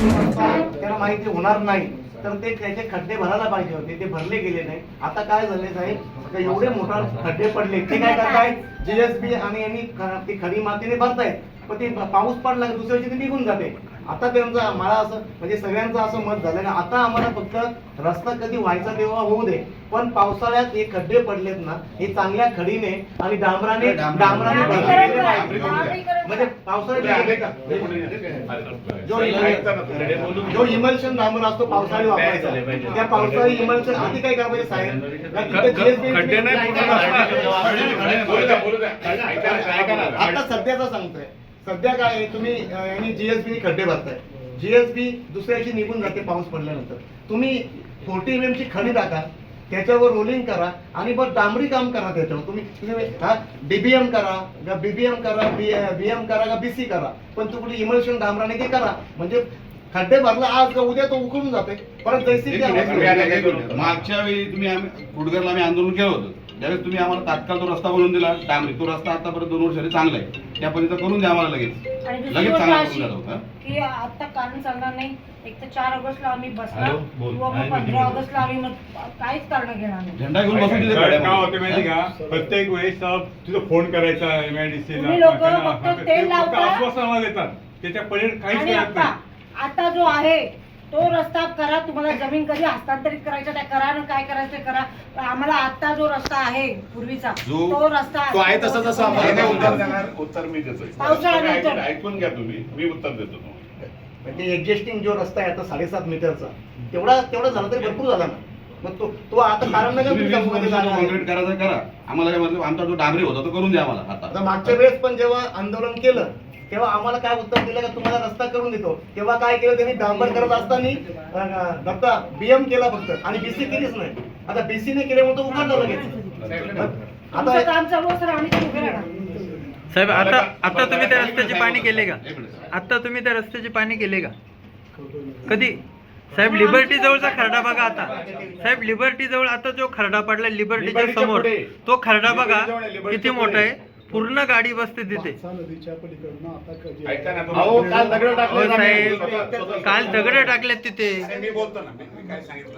त्याला माहिती होणार नाही. तर ते त्याचे खड्डे भरायला पाहिजे होते. ते भरले गेले नाही. आता काय झाले साहेब? आता एवढे मोठा खड्डे पडले. ते काय करतायत? जीएसबी आणि यांनी ती खडी मातीने भरतायत. पण ते पाऊस पडला दुसऱ्या दिवशी निघून जाते. आता त्यांचं मला असं म्हणजे सगळ्यांचं असं मत झालं का आता आम्हाला फक्त रस्ता कधी व्हायचा तेव्हा होऊ दे. पण पावसाळ्यात हे खड्डे पडलेत ना हे चांगल्या खडीने आणि डांबराने डांबराने पाहिजे. म्हणजे पावसाळ्यात जो जो इमल्शन डांबर असतो पावसाळी वापरायचा. त्या पावसाळी इमल्शन आधी काय करायचं साहेब? का तिथे GSB खड्डे नाही आता सध्याचा सांगतोय. सध्या काय आहे, तुम्ही यांनी जीएसबी खड्डे भरताय. जीएसबी दुसऱ्या दिवशी निघून जाते पाऊस पडल्यानंतर. तुम्ही फोर्टी एम ची खडी टाका त्याच्यावर रोलिंग करा आणि बरं डांबरी काम करा त्याच्यावर. तुम्ही हा डीबीएम करा का बीबीएम करा बीएम करा का बीसी करा. पण तुम्ही इमल्शन डांबराने ते करा. म्हणजे खड्डे भरला आज का उद्या तो उकळून जाते. परत जैसी ती. मागच्या वेळी तुम्ही आम्ही कुडगरला आम्ही आंदोलन केलं होतं. त्यावेळेस तुम्ही आम्हाला तात्काळ तो रस्ता बनवून दिला डांबरी तो रस्ता आतापर्यंत दोन वर्षांनी चांगला आहे. त्या पर्यंत करून द्या आम्हाला लगेच. लगेच चांगला करून द्या होता की आता कारण चालणार नाही एक तर चार ऑगस्टला आम्ही. किंवा मग नाही, पंधरा. ऑगस्टला आम्ही मग काहीच कारण घेणार नाही. झेंडा घेऊन बसून तिथे काय गाड्या होते माहिती का? प्रत्येक वेळेस तुझं फोन करायचा एमआयडीसी लोकं फक्त तेल लावता. आश्वासन देतात. त्याच्या पलीकडे काहीच नाही. आता जो आहे तो रस्ता करा तुम्हाला जमीन कधी हस्तांतरित करायचं त्या करा ना काय करायचं ते करा. पण आम्हाला आता जो रस्ता आहे पूर्वीचा जो- तो रस्ता तो आहे तसा तसा आम्हाला नाही, नाही उत्तर देणार उत्तर मी देतोय. पावसाळ्यानंतर. ऐकून- ऐकून घ्या तुम्ही. मी उत्तर देतो तुम्हाला. म्हणजे एक्झिस्टिंग जो रस्ता आहे आता साडेसात मीटरचा. तेवढा तेवढा झाला तरी भरपूर झाला ना. मग तो तो आता कारण तुम्ही वीस? कॉन्क्रीट करायचं करा. आम्हाला काय मतलब आमचा जो डांबरी होता तो करून द्या आम्हाला आता. आता मागच्या वेळेस पण जेव्हा आंदोलन केलं तेव्हा आम्हाला काय उत्तर दिलं का तुम्हाला रस्ता करून देतो. तेव्हा काय केलं त्यांनी? डांबर करत असताना दत्ता बीएम केला फक्त. आणि बीसी केलीच नाही. आता बीसी ने केल्यामुळे तो उघडलं लगेच. आता साहेब आता आता तुम्ही त्या रस्त्याची पाणी केले का. आता तुम्ही त्या रस्त्याची पाणी केले का? कधी? साहेब लिबर्टी जवळचा खरडा बघा आता. साहेब लिबर्टी जवळ आता जो खरडा पडला लिबर्टीच्या समोर. तो खरडा बघा. किती मोठा आहे? पूर्ण गाडी बसते तिथे. काल दगड टाकले काल तिथे. आणि मी बोलतो ना मी- मी काय सांगितलं?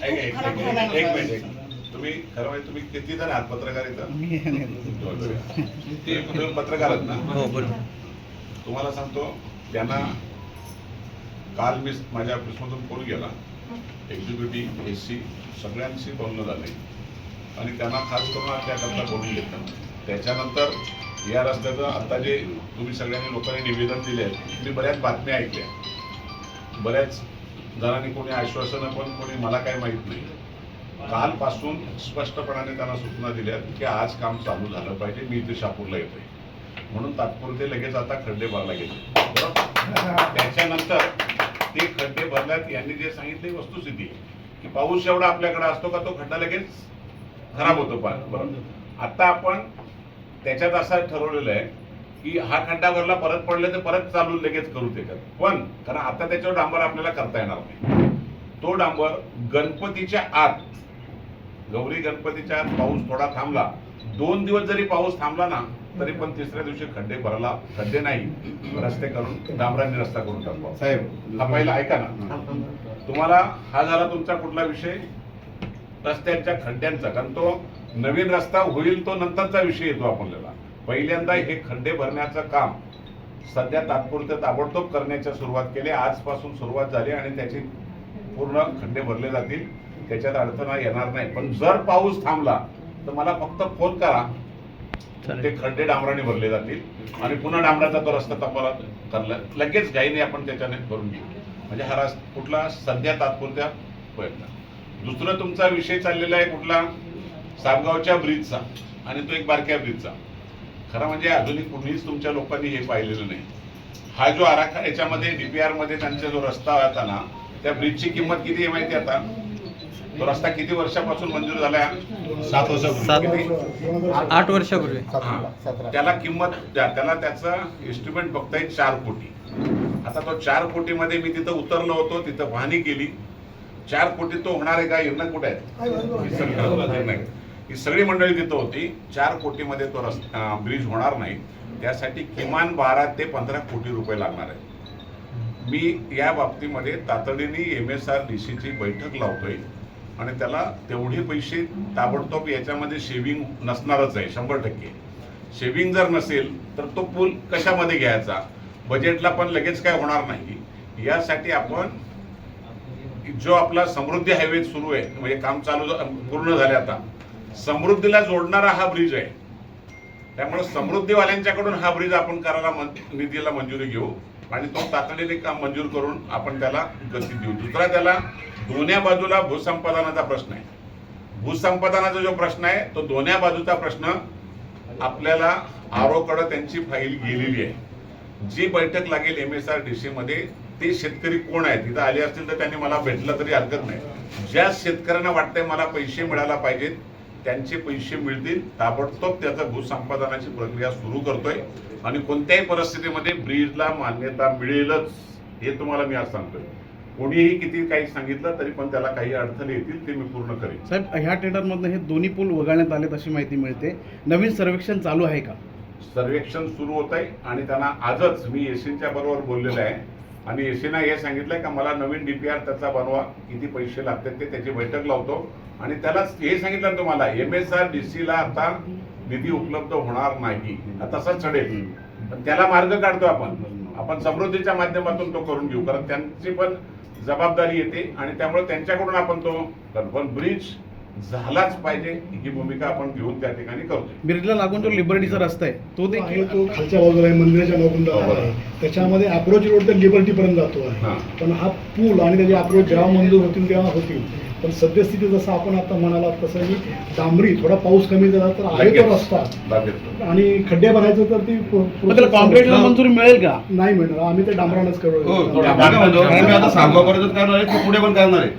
आणि तुम्ही खरं म्हणजे तुम्ही किती जण आहात पत्रकार तुम्ही पत्रकार आहात ना? हो बरोबर तुम्हाला सांगतो त्यांना काल मी माझ्या ऑफिसमधून फोन गेला एक्झिक्युटिव्ह एस सी सगळ्यांशी बोलणं झाले आणि त्यांना खास करून त्याकरता बोलून घेतात त्याच्यानंतर या रस्त्याचं आता जे तुम्ही सगळ्यांनी लोकांनी निवेदन दिले आहेत मी बऱ्याच बातम्या ऐकल्या. बऱ्याच जणांनी कोणी आश्वासनं पण कोणी मला काय माहीत नाही. कालपासून स्पष्टपणाने त्यांना सूचना दिल्या की आज काम चालू झालं पाहिजे मी इथे शापूरला येतोय. म्हणून तात्पुरते लगेच आता खड्डे भरला गेले. त्याच्यानंतर ते खड्डे भरल्यात यांनी जे सांगितले वस्तुस्थिती की पाऊस एवढा आपल्याकडे असतो का तो खड्डा लगेच खराब होतो पण बरोबर. आता आपण त्याच्यात असं ठरवलेलं आहे की हा खड्डा भरला परत पडले तर परत चालू लगेच करू त्याच्यात पण कारण आता त्याच्यावर डांबर आपल्याला करता येणार नाही. तो डांबर गणपतीच्या आत गौरी गणपतीच्या आत पाऊस थोडा थांबला. दोन दिवस जरी पाऊस थांबला ना तरी पण तिसऱ्या दिवशी खड्डे भरायला खड्डे नाही. रस्ते करून डांबरांनी रस्ता करून टाकतो साहेब हा पहिला ऐका ना. तुम्हाला हा झाला तुमचा कुठला विषय? रस्त्यांच्या खड्ड्यांचा. कारण तो नवीन रस्ता होईल तो नंतरचा विषय येतो आपल्याला. पहिल्यांदा हे खड्डे भरण्याचं काम सध्या तात्पुरते ताबडतोब करण्याच्या सुरुवात केली. आजपासून सुरुवात झाली आणि त्याची पूर्ण खड्डे भरले जातील. त्याच्यात अडचण येणार नाही. पण जर पाऊस थांबला तर मला फक्त फोन करा. ते खड्डे डांबराने भरले जातील. आणि पुन्हा डांबराचा तो रस्ता तपाला करला. लगेच घाईने आपण त्याच्याने भरून घेऊ. म्हणजे हा रस्ता कुठला? सध्या तात्पुरत्या प्रयत्न दुसरं तुमचा विषय चाललेला आहे कुठला? सापगावच्या ब्रिजचा. आणि तो एक बारक्या ब्रिजचा. खरं म्हणजे अजूनही कुणीच तुमच्या लोकांनी हे पाहिलेलं नाही. हा जो आराखडा याच्यामध्ये डीपीआरमध्ये त्यांचा जो रस्ता होता ना त्या ब्रिजची किंमत किती आहे माहिती आहे आता? तो रस्ता किती वर्षापासून मंजूर झाला सात वर्षापूर्वी. आठ वर्षापूर्वी. त्याला किंमत त्याला त्याचं एस्टिमेट बघताय चार कोटी. आता तो चार कोटीमध्ये मी तिथं उतरलो होतो तिथं पाहणी केली. चार कोटी तो होणार आहे का? येणं कुठे आहे. नाही. ही सगळी मंडळी तिथं होती. चार कोटीमध्ये तो रस्ता ब्रिज होणार नाही. त्यासाठी किमान बारा ते पंधरा कोटी रुपये लागणार आहेत. मी या बाबतीमध्ये तातडीने एम एस आर डी सीची बैठक लावतोय आणि त्याला तेवढे पैसे ताबडतोब याच्यामध्ये शेविंग नसणारच आहे शंभर टक्के. शेविंग जर नसेल तर तो पूल कशामध्ये घ्यायचा? बजेटला पण लगेच काय होणार नाही. यासाठी आपण जो आपला समृद्धी हायवे सुरू आहे म्हणजे काम चालू पूर्ण झाले आता समृद्धीला जोडणारा हा ब्रिज आहे. त्यामुळे समृद्धीवाल्यांच्याकडून हा ब्रिज आपण करायला निधीला मंजुरी घेऊ आणि तो तातडीने काम मंजूर करून आपण त्याला गती देऊ. दुसरा त्याला दोन्ही बाजूला भूसंपादनाचा प्रश्न आहे. भूसंपादनाचा जो प्रश्न आहे तो दोन्ही बाजूचा प्रश्न आपल्याला आरोकडे त्यांची फाईल गेलेली आहे. जी बैठक लागेल M S R D C मध्ये ते शेतकरी कोण आहेत? तिथं आले असतील तर त्यांनी मला भेटलं तरी हरकत नाही. ज्या शेतकऱ्यांना वाटतंय मला पैसे मिळायला पाहिजेत त्यांचे पैसे मिळतील ताबडतोब त्याचं भूसंपादनाची प्रक्रिया सुरू करतोय आणि कोणत्याही परिस्थितीमध्ये ब्रिजला मान्यता मिळेलच हे तुम्हाला मी आज सांगतोय. कोणीही किती काही सांगितलं तरी पण त्याला काही अडथळे येतील ते मी पूर्ण करेन. साहेब ह्या टेंडरमधनं हे दोन्ही पूल वगळण्यात आलेत अशी माहिती मिळते. नवीन सर्वेक्षण चालू आहे का? सर्वेक्षण सुरू होत आहे आणि त्यांना आजच मी एसीच्या बरोबर बोललेलं आहे. आणि एसीना हे सांगितलंय का मला नवीन डी पी आर त्याचा बनवा किती पैसे लागतात ते त्याची बैठक लावतो. आणि त्याला हे सांगितलं तुम्हाला एम एस आर डी सीला आता निधी उपलब्ध होणार नाही. आता तसाच चढेल. पण त्याला मार्ग काढतो आपण. आपण समृद्धीच्या माध्यमातून तो करून घेऊ कारण त्यांची पण जबाबदारी येते आणि त्यामुळे त्यांच्याकडून आपण तो पण ब्रिज झालाच पाहिजे ही भूमिका आपण घेऊन त्या ठिकाणी करतो बिर्ला लागून जो लिबर्टीचा रस्ता आहे. तो देखील तो खालच्या बाजूला आहे मंदिराच्या लागून हो, त्याच्यामध्ये अप्रोच रोड तर लिबर्टी पर्यंत जातो हा. आहे पण हा पूल आणि त्याचे अप्रोच जेव्हा मंजूर होतील तेव्हा होतील. पण सद्यस्थिती जसं आपण आता म्हणाला तसं की डांबरी थोडा पाऊस कमी झाला तर आहे तो. रस्ता. आणि खड्डे भरायचं तर ती कॉन्क्रीटला मंजुरी मिळेल का? नाही मिळणार. आम्ही ते डांबरानच हो करू थोडं मागे म्हणतो मी आता करणार आहे ते पुढे पण करणार आहे.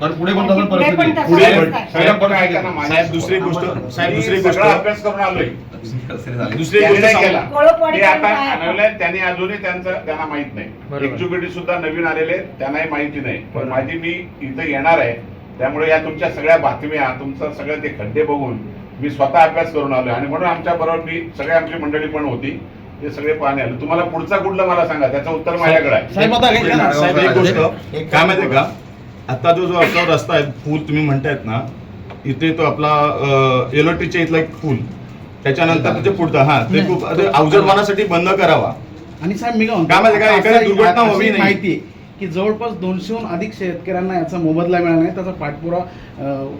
पुढे पण तसं पुढे पण परिस्थिती तसं पुढे. साहेब, पण ऐका ना, माझ्या- साहेब, दुसरी गोष्ट- साहेब, दुसरी सगळा गोष्ट- अभ्यास करून आलोय. दुसरी त्यांनी गोष्ट नाही सांगू. केला. कोळपवाडी ते आता काय आहे? आणवलंय, त्यांनी अजूनही त्यांचं त्यांना माहीत नाही. बरोबर. एक्झिक्युटिव्ह सुद्धा नवीन आलेले त्यांनाही माहिती नाही. पण माझी मी इथं येणार आहे. त्यामुळे या तुमच्या सगळ्या बातम्या तुमचं सगळं ते खड्डे बघून मी स्वतः अभ्यास करून आलोय. आणि म्हणून आमच्या बरोबर मी सगळे आमची मंडळी पण होती. ते सगळे पाहणे आले. तुम्हाला पुढचा कुठलं मला सांगा? त्याचं उत्तर माझ्याकडे आहे. साहेब आता ऐका ना, साहेब एक गोष्ट काय माहितीये का? आता जो जो आपला रस्ता आहे पूल तुम्ही म्हणतायत ना इथे तो आपला एलओटीच्या इथला एक पूल. त्याच्यानंतर ते पुढचा हा ते खूप अवजडवानासाठी बंद करावा. आणि साहेब मी काय म्हणतो, काय माहिती का, एखादी दुर्घटना व्हावी नाही. माहिती की जवळपास दोनशेहून अधिक शेतकऱ्यांना याचा मोबदला मिळाला नाही. त्याचा पाठपुरा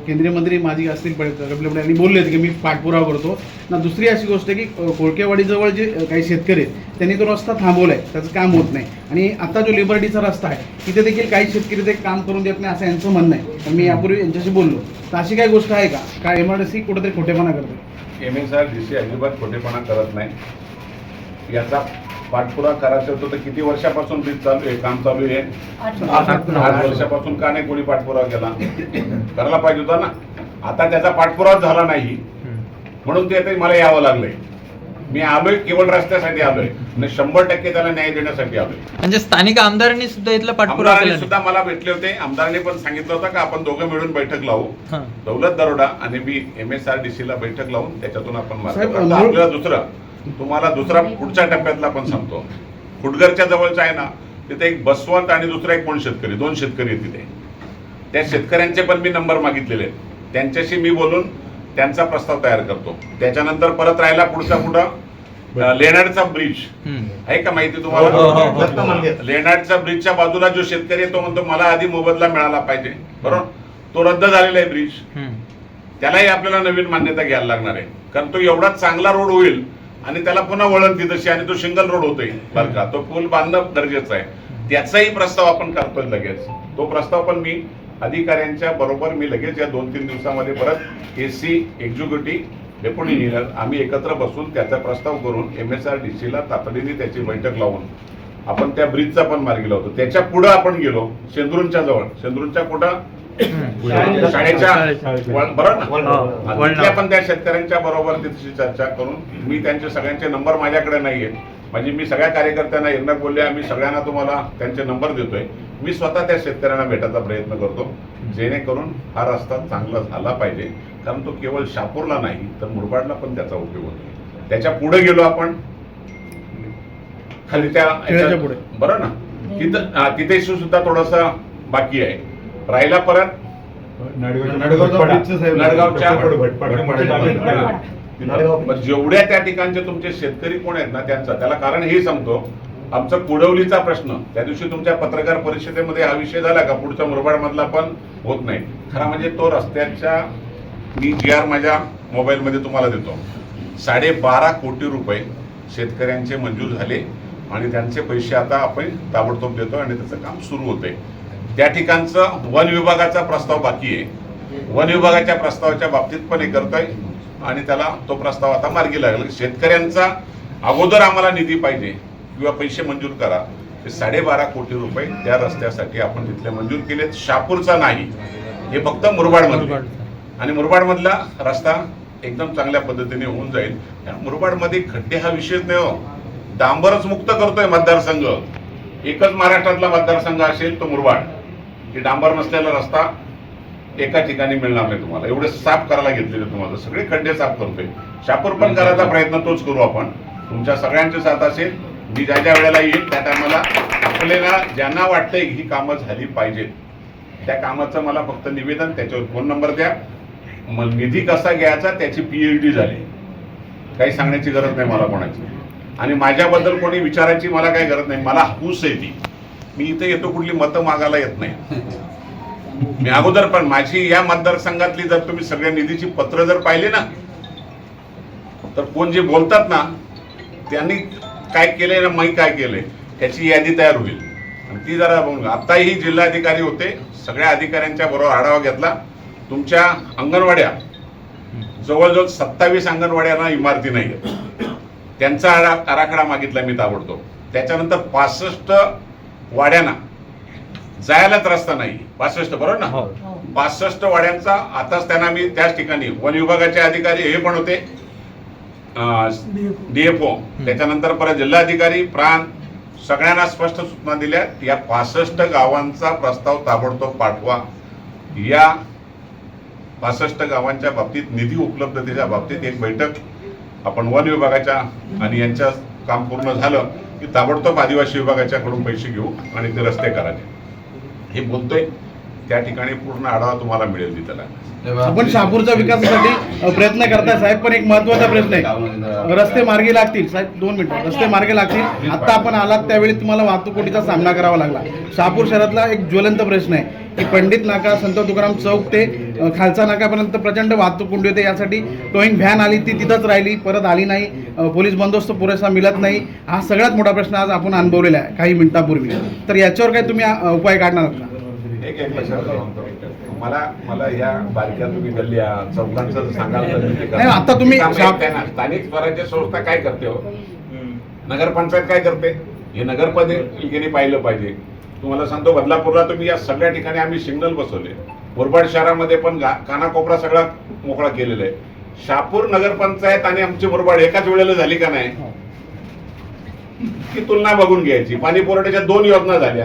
केंद्रीय मंत्री माझी असतील कपिल यांनी बोलले होते की मी पाठपुरावा करतो. ना दुसरी अशी गोष्ट आहे की कोळकेवाडीजवळ जे काही शेतकरी आहेत त्यांनी तो रस्ता थांबवला आहे त्याचं काम होत नाही. आणि आता जो लिबर्टीचा रस्ता आहे तिथे देखील काही शेतकरी ते काम करून देत नाही असं यांचं म्हणणं आहे. तर मी यापूर्वी यांच्याशी बोललो. तर अशी काही गोष्ट आहे का? काय एमआरडीसी कुठेतरी खोटेपणा करते? M S R D C अजिबात खोटेपणा करत नाही. याचा पाठपुरा करायचा होतं तर किती वर्षापासून बीज चालू आहे काम चालू आहे? आठ- वर्षापासून. का नाही कोणी पाठपुरावा केला? करायला पाहिजे होता ना. आता त्याचा पाठपुरावा झाला नाही. म्हणून ते आता मला यावं लागलंय. मी आलोय केवळ रस्त्यासाठी आलोय. आणि शंभर टक्के त्याला न्याय देण्यासाठी आलोय. म्हणजे स्थानिक आमदारांनी सुद्धा इथला केला सुद्धा मला भेटले होते. आमदारांनी पण सांगितलं होतं का आपण दोघं मिळून बैठक लावू. दौलत दरोडा आणि मी M S R D C ला बैठक लावून त्याच्यातून आपण दुसरं. तुम्हाला दुसरा पुढच्या टप्प्यातला पण सांगतो खुडगरच्या जवळचं आहे ना तिथे एक बसवंत आणि दुसरा एक कोण शेतकरी? दोन शेतकरी आहेत तिथे. त्या शेतकऱ्यांचे पण मी नंबर मागितलेले आहेत. त्यांच्याशी मी बोलून त्यांचा प्रस्ताव तयार करतो. त्याच्यानंतर परत राहिला पुढचा पुढं लेणारचा ब्रिज. आहे का माहिती हो, हो, हो, हो. तुम्हाला लेणारच्या ब्रिजच्या बाजूला जो शेतकरी आहे तो म्हणतो मला आधी मोबदला मिळाला पाहिजे. बरोबर? तो रद्द झालेला आहे ब्रिज. त्यालाही आपल्याला नवीन मान्यता घ्यायला लागणार आहे. कारण तो एवढा चांगला रोड होईल आणि त्याला पुन्हा वळण ती तशी आणि तो सिंगल रोड होतोय बरं का तो पूल बांधणं गरजेचं आहे. त्याचाही प्रस्ताव आपण करतोय लगेच. तो प्रस्ताव पण मी अधिकाऱ्यांच्या बरोबर मी लगेच या दोन तीन दिवसामध्ये परत A C executive deputy engineer आम्ही एकत्र बसून त्याचा प्रस्ताव करून एम एस आर डी सीला तातडीने त्याची बैठक लावून आपण त्या ब्रिजचा पण मार्ग लावतो. त्याच्या पुढं आपण गेलो शेंद्रूंच्या जवळ. शेंद्रूंच्या कुठं? शाळेच्या बरोबर ना? हो. तिथल्या पण त्या शेतकऱ्यांच्या बरोबर तिथची चर्चा करून मी त्यांचे सगळ्यांचे नंबर माझ्याकडे नाहीये म्हणजे मी सगळ्या कार्यकर्त्यांना एकदा बोलले आम्ही सगळ्यांना तुम्हाला त्यांचे नंबर देतोय. मी स्वतः त्या शेतकऱ्यांना भेटायचा प्रयत्न करतो. जेणेकरून हा रस्ता चांगला झाला पाहिजे. कारण तो केवळ शापूरला नाही तर मुरबाडला पण त्याचा उपयोग होतो. त्याच्या पुढे गेलो आपण. खाली त्या. बरं ना? तिथं तिथे सुद्धा थोडासा बाकी आहे. राहिला परत. जेवढ्या त्या ठिकाणचे तुमचे शेतकरी कोण आहेत ना त्यांचा. त्याला कारण हे सांगतो आमचा कुडवलीचा प्रश्न त्या दिवशी तुमच्या पत्रकार परिषदेमध्ये हा विषय झाला का? पुढचा मुरबाड मधला पण होत नाही. खरा म्हणजे तो रस्त्याच्या मी जी आर माझ्या मोबाईलमध्ये तुम्हाला देतो. साडेबारा कोटी रुपये शेतकऱ्यांचे मंजूर झाले आणि त्यांचे पैसे आता आपण ताबडतोब देतो आणि त्याचं काम सुरू होतंय. त्या ठिकाणचं वन विभागाचा प्रस्ताव बाकी आहे. वन विभागाच्या प्रस्तावाच्या बाबतीत पण हे करतोय आणि त्याला तो प्रस्ताव आता मार्गी लागला. शेतकऱ्यांचा अगोदर आम्हाला निधी पाहिजे किंवा पैसे मंजूर करा. ते साडेबारा कोटी रुपये त्या रस्त्यासाठी आपण तिथले मंजूर केलेत. शापूरचा नाही. हे फक्त मुरबाड आणि मुरबाडमधला रस्ता एकदम चांगल्या पद्धतीने होऊन जाईल. मुरबाडमध्ये खड्डे हा विषयच नाही हो. डांबरच मुक्त करतोय मतदारसंघ. एकच महाराष्ट्रातला मतदारसंघ असेल तो मुरबाड. की डांबर नसलेला रस्ता एका ठिकाणी मिळणार नाही तुम्हाला. एवढे साफ करायला घेतलेले तुम्हाला. सगळे खड्डे साफ करतोय. शापूर पण करायचा प्रयत्न तोच करू आपण. तुमच्या सगळ्यांचे साथ असेल. मी ज्या ज्या वेळेला येईल त्या टायमाला आपल्याला ज्यांना वाटतंय ही कामं झाली पाहिजेत त्या कामाचं मला फक्त निवेदन त्याच्यावर फोन नंबर द्या. मग निधी कसा घ्यायचा त्याची पीएचडी झाली. काही सांगण्याची गरज नाही मला कोणाची. आणि माझ्याबद्दल कोणी विचारायची मला काही गरज नाही. मला हूस आहे ती. मी इथे येतो कुठली मतं मागायला येत नाही. मी अगोदर पण माझी या मतदारसंघातली जर तुम्ही सगळ्या निधीची पत्र जर पाहिली ना तर कोण जे बोलतात ना त्यांनी काय केलंय ना मी काय केलंय त्याची यादी तयार होईल. आणि ती जरा आत्ताही जिल्हाधिकारी होते सगळ्या अधिकाऱ्यांच्या बरोबर आढावा घेतला. तुमच्या अंगणवाड्या जवळजवळ सत्तावीस अंगणवाड्यांना इमारती नाही त्यांचा आरा- आराखडा मागितला मी ताबडतोब. त्याच्यानंतर पासष्ट वाड्यांना. जायलाच रस्ता नाही. पासष्ट बरोबर ना? पासष्ट वाड्यांचा आताच त्यांना मी त्याच ठिकाणी वन विभागाचे अधिकारी हे पण होते. डीएफओ त्याच्यानंतर परत जिल्हाधिकारी प्राण सगळ्यांना स्पष्ट सूचना दिल्या या पासष्ट गावांचा प्रस्ताव ताबडतोब पाठवा. या पासष्ट गावांच्या बाबतीत निधी उपलब्धतेच्या बाबतीत एक बैठक आपण वन विभागाच्या आणि यांच्या काम पूर्ण झालं. की ताबडतोब आदिवासी विभागाच्याकडून पैसे घेऊ आणि ते रस्ते करायचे हे बोलतोय. त्या ठिकाणी पूर्ण आढावा तुम्हाला मिळेल तिथला. आपण शहापूरच्या विकासासाठी प्रयत्न करताय साहेब पण एक महत्त्वाचा प्रश्न आहे. रस्ते मार्गी लागतील. साहेब दोन मिनिटं. रस्ते मार्गी लागतील. आता आपण आलात त्यावेळी तुम्हाला वाहतुकोटीचा सामना करावा लागला. शहापूर शहरातला एक ज्वलंत प्रश्न आहे की पंडित नाका संत तुकाराम चौक ते खालचा नाकापर्यंत प्रचंड वाहतूक कोंडी होते. यासाठी टोईंग व्हॅन आली ती तिथंच राहिली परत आली नाही. पोलीस बंदोबस्त पुरेसा मिळत नाही. हा सगळ्यात मोठा प्रश्न आज आपण अनुभवलेला आहे काही मिनिटापूर्वी. तर याच्यावर काय तुम्ही उपाय काढणार आहात का. मला मला या बारक्या तुम्ही गल्ल्या चौकांचं सांगाल तर आता तुम्ही- स्थानिक स्वराज्य संस्था काय करते हो? नगरपंचायत काय करते? हे नगरपालिकेने पाहिलं पाहिजे. तुम्हाला सांगतो बदलापूरला तुम्ही या सगळ्या ठिकाणी आम्ही सिग्नल बसवले. मुरबाड शहरामध्ये पण गा- कानाकोपरा सगळा मोकळा केलेला आहे. शापूर नगरपंचायत आणि आमची मुरबाड एकाच वेळेला झाली का नाही? ती तुलना बघून घ्यायची. पाणी पुरवठ्याच्या दोन योजना झाल्या.